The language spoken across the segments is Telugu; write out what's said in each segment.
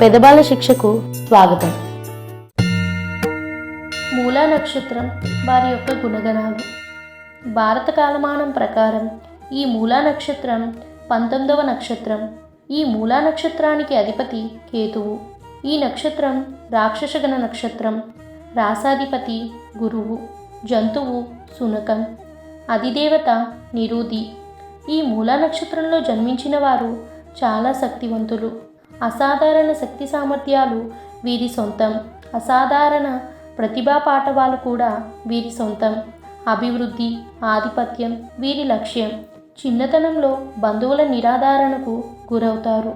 పెదబాల శిక్షకు స్వాగతం. మూలా నక్షత్రం వారి యొక్క గుణగణాలు. భారత కాలమానం ప్రకారం ఈ మూలా నక్షత్రం పంతొమ్మిదవ నక్షత్రం. ఈ మూలా నక్షత్రానికి అధిపతి కేతువు. ఈ నక్షత్రం రాక్షసగణ నక్షత్రం రాసాధిపతి గురువు జంతువు సునకం అధిదేవత నిరూది. ఈ మూలా నక్షత్రంలో జన్మించిన వారు చాలా శక్తివంతులు. అసాధారణ శక్తి సామర్థ్యాలు వీరి సొంతం. అసాధారణ ప్రతిభా పాఠవాలు కూడా వీరి సొంతం. అభివృద్ధి ఆధిపత్యం వీరి లక్ష్యం. చిన్నతనంలో బంధువుల నిరాధారణకు గురవుతారు.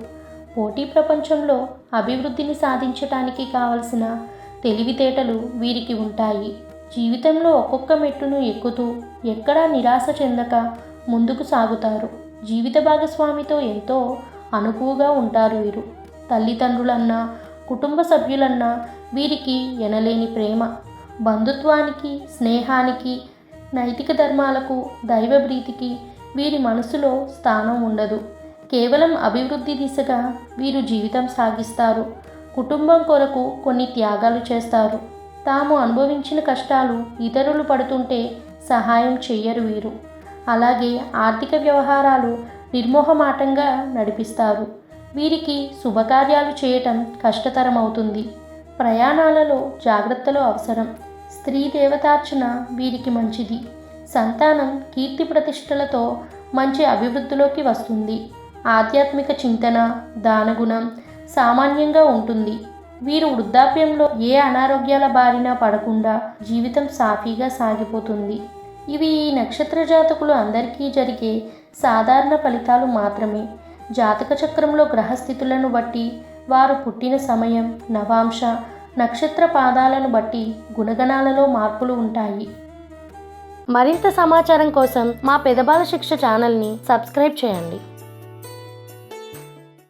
పోటీ ప్రపంచంలో అభివృద్ధిని సాధించటానికి కావలసిన తెలివితేటలు వీరికి ఉంటాయి. జీవితంలో ఒక్కొక్క మెట్టును ఎక్కుతూ ఎక్కడా నిరాశ చెందక ముందుకు సాగుతారు. జీవిత భాగస్వామితో ఎంతో అనుకువగా ఉంటారు వీరు. తల్లిదండ్రులన్నా కుటుంబ సభ్యులన్నా వీరికి ఎనలేని ప్రేమ. బంధుత్వానికి స్నేహానికి నైతిక ధర్మాలకు దైవభ్రీతికి వీరి మనసులో స్థానం ఉండదు. కేవలం అభివృద్ధి దిశగా వీరు జీవితం సాగిస్తారు. కుటుంబం కొరకు కొన్ని త్యాగాలు చేస్తారు. తాము అనుభవించిన కష్టాలు ఇతరులు పడుతుంటే సహాయం చెయ్యరు వీరు. అలాగే ఆర్థిక వ్యవహారాలు నిర్మోహమాటంగా నడిపిస్తారు. వీరికి శుభకార్యాలు చేయటం కష్టతరం అవుతుంది ప్రయాణాలలో జాగ్రత్తలు అవసరం. స్త్రీ దేవతార్చన వీరికి మంచిది. సంతానం కీర్తి ప్రతిష్టలతో మంచి అభివృద్ధిలోకి వస్తుంది. ఆధ్యాత్మిక చింతన దానగుణం సామాన్యంగా ఉంటుంది. వీరు వృద్ధాప్యంలో ఏ అనారోగ్యాల బారిన పడకుండా జీవితం సాఫీగా సాగిపోతుంది. ఇవి ఈ నక్షత్ర జాతకులు అందరికీ జరిగే సాధారణ ఫలితాలు మాత్రమే. జాతక చక్రంలో గ్రహస్థితులను బట్టి వారు పుట్టిన సమయం నవాంశ నక్షత్ర పాదాలను బట్టి గుణగణాలలో మార్పులు ఉంటాయి. మరింత సమాచారం కోసం మా పెదబాల శిక్ష ఛానల్ని సబ్స్క్రైబ్ చేయండి.